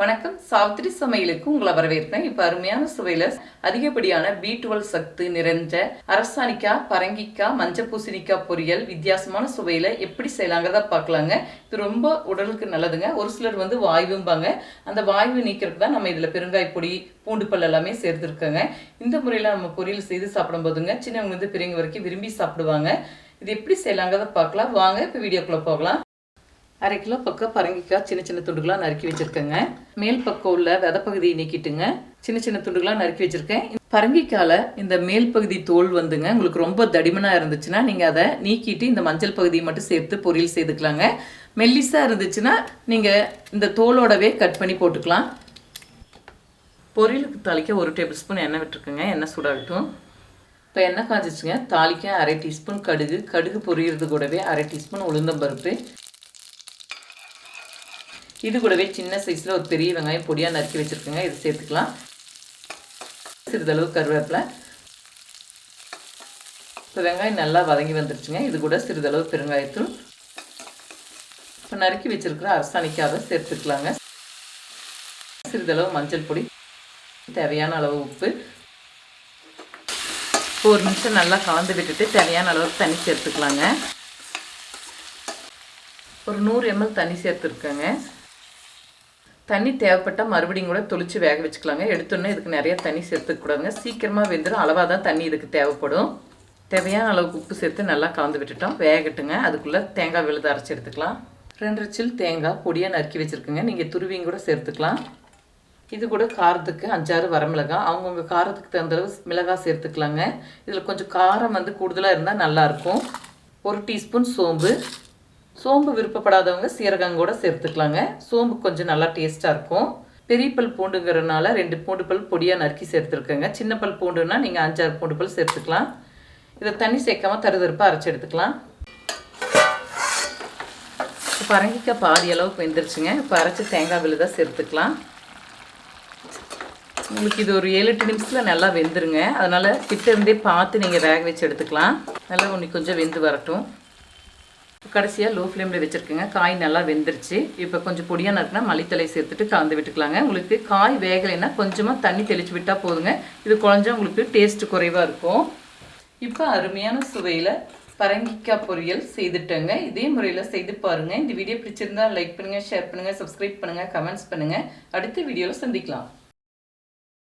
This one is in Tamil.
வணக்கம். சாவித்திரி சமையலுக்கு உங்களை வரவேற்கிறேன். இப்போ அருமையான சுவையில் அதிகப்படியான பி டுவெல் சத்து நிறைஞ்ச அரசாணிக்காய் பரங்கிக்காய் மஞ்சள் பூசணிக்காய் பொரியல் வித்தியாசமான சுவையில் எப்படி செய்யலாங்கிறத பார்க்கலாங்க. இது ரொம்ப உடலுக்கு நல்லதுங்க. ஒரு சிலர் வந்து வாய்வும்பாங்க. அந்த வாய்வு நீக்கிறதுக்கு தான் நம்ம இதில் பெருங்காய் பொடி பூண்டு பல் எல்லாமே சேர்த்துருக்கோங்க. இந்த முறையில் நம்ம பொரியல் செய்து சாப்பிடும்போதுங்க சின்னவங்க வந்து பெரியவங்க வரைக்கும் விரும்பி சாப்பிடுவாங்க. இது எப்படி செய்யலாங்கிறத பார்க்கலாம். வாங்க இப்போ வீடியோக்குள்ளே போகலாம். அரை கிலோ பக்கம் பரங்கிக்காய் சின்ன சின்ன துண்டுகளாக நறுக்கி வச்சுருக்கேங்க. மேல் பக்கம் உள்ள விதப்பகுதியை நீக்கிட்டுங்க. சின்ன சின்ன துண்டுகளாக நறுக்கி வச்சுருக்கேன். பரங்கிக்காயில் இந்த மேல் பகுதி தோல் வந்துங்க. உங்களுக்கு ரொம்ப தடிமனாக இருந்துச்சுன்னா நீங்கள் அதை நீக்கிட்டு இந்த மஞ்சள் பகுதியை மட்டும் சேர்த்து பொரியல் செய்துக்கலாங்க. மெல்லிஸாக இருந்துச்சுன்னா நீங்கள் இந்த தோலோடவே கட் பண்ணி போட்டுக்கலாம். பொரியலுக்கு தாளிக்க ஒரு டேபிள் ஸ்பூன் எண்ணெய் விட்டுருக்குங்க. எண்ணெய் சூடாகட்டும். இப்போ எண்ணெய் காஞ்சிச்சுங்க. தாளிக்க அரை டீஸ்பூன் கடுகு. கடுகு பொரியறது கூடவே அரை டீஸ்பூன் உளுந்தம்பருப்பு. இது கூடவே சின்ன சைஸில் ஒரு பெரிய வெங்காயம் பொடியாக நறுக்கி வச்சுருக்கேங்க. இது சேர்த்துக்கலாம். சிறிதளவு கருவேப்பிலை. இப்போ வெங்காயம் நல்லா வதங்கி வந்துருச்சுங்க. இது கூட சிறிதளவு பெருங்காயத்தூள். இப்போ நறுக்கி வச்சுருக்கிற அரசாணிக்காக சேர்த்துக்கலாங்க. சிறிதளவு மஞ்சள் பொடி. தேவையான அளவு உப்பு. ஒரு நிமிஷம் நல்லா கலந்து விட்டுட்டு தேவையான அளவுக்கு தண்ணி சேர்த்துக்கலாங்க. ஒரு நூறு எம்எல் தண்ணி சேர்த்துருக்கேங்க. தண்ணி தேவைப்பட்டால் மறுபடியும் கூட தொளிச்சு வேக வச்சுக்கலாங்க. எடுத்தோன்னே இதுக்கு நிறைய தண்ணி சேர்த்துக்கூடாதுங்க சீக்கிரமாக வெந்துடும் அளவாக தான் தண்ணி இதுக்கு தேவைப்படும். தேவையான அளவுக்கு உப்பு சேர்த்து நல்லா கலந்து விட்டுட்டோம். வேகட்டுங்க. அதுக்குள்ளே தேங்காய் விழுது அரைச்சி எடுத்துக்கலாம். ரெண்டு சில் தேங்காய் பொடியாக நறுக்கி வச்சுருக்குங்க. நீங்கள் துருவியும் கூட சேர்த்துக்கலாம். இது கூட காரத்துக்கு அஞ்சாறு வரமிளகாய். அவங்கவுங்க காரத்துக்கு தகுந்தளவு மிளகாய் சேர்த்துக்கலாங்க. இதில் கொஞ்சம் காரம் வந்து கூடுதலாக இருந்தால் நல்லாயிருக்கும் ஒரு டீஸ்பூன் சோம்பு. சோம்பு விருப்பப்படாதவங்க சீரகம் கூட சேர்த்துக்கலாங்க. சோம்பு கொஞ்சம் நல்லா டேஸ்ட்டாக இருக்கும். பெரிய பல் பூண்டுங்கிறதுனால ரெண்டு பூண்டு பல் பொடியாக நறுக்கி சேர்த்துருக்கேங்க. சின்ன பல் பூண்டுன்னா நீங்கள் அஞ்சாறு பூண்டு பல் சேர்த்துக்கலாம். இதை தண்ணி சேர்க்காம தருதருப்பாக அரைச்சி எடுத்துக்கலாம். இப்போ பரங்கிக்காய் பாதி அளவுக்கு வெந்துருச்சுங்க. இப்போ அரைச்சி தேங்காய் விழுதாக சேர்த்துக்கலாம். உங்களுக்கு இது ஒரு ஏழு எட்டு நிமிஷத்தில் நல்லா வெந்துருங்க. அதனால் கிட்ட இருந்தே பார்த்து நீங்கள் வேக வச்சு எடுத்துக்கலாம். நல்லா ஒன்று கொஞ்சம் வெந்து வரட்டும். கடைசியாக லோ ஃப்ளேமில் வச்சுருக்கேங்க. காய் நல்லா வெந்துருச்சு. இப்போ கொஞ்சம் பொடியாக நறுக்குனா மல்லித்தலை சேர்த்துட்டு கலந்து விட்டுக்கலாங்க. உங்களுக்கு காய் வேகலைன்னா கொஞ்சமாக தண்ணி தெளித்து விட்டால் போதுங்க. இது குழஞ்சா உங்களுக்கு டேஸ்ட்டு குறைவாக இருக்கும். இப்போ அருமையான சுவையில் பரங்கிக்காய் பொரியல் செய்துட்டேங்க. இதே முறையில் செய்து பாருங்கள் இந்த வீடியோ பிடிச்சிருந்தா லைக் பண்ணுங்கள் ஷேர் பண்ணுங்கள் சப்ஸ்கிரைப் பண்ணுங்கள் கமெண்ட்ஸ் பண்ணுங்கள் அடுத்த வீடியோவில் சந்திக்கலாம்.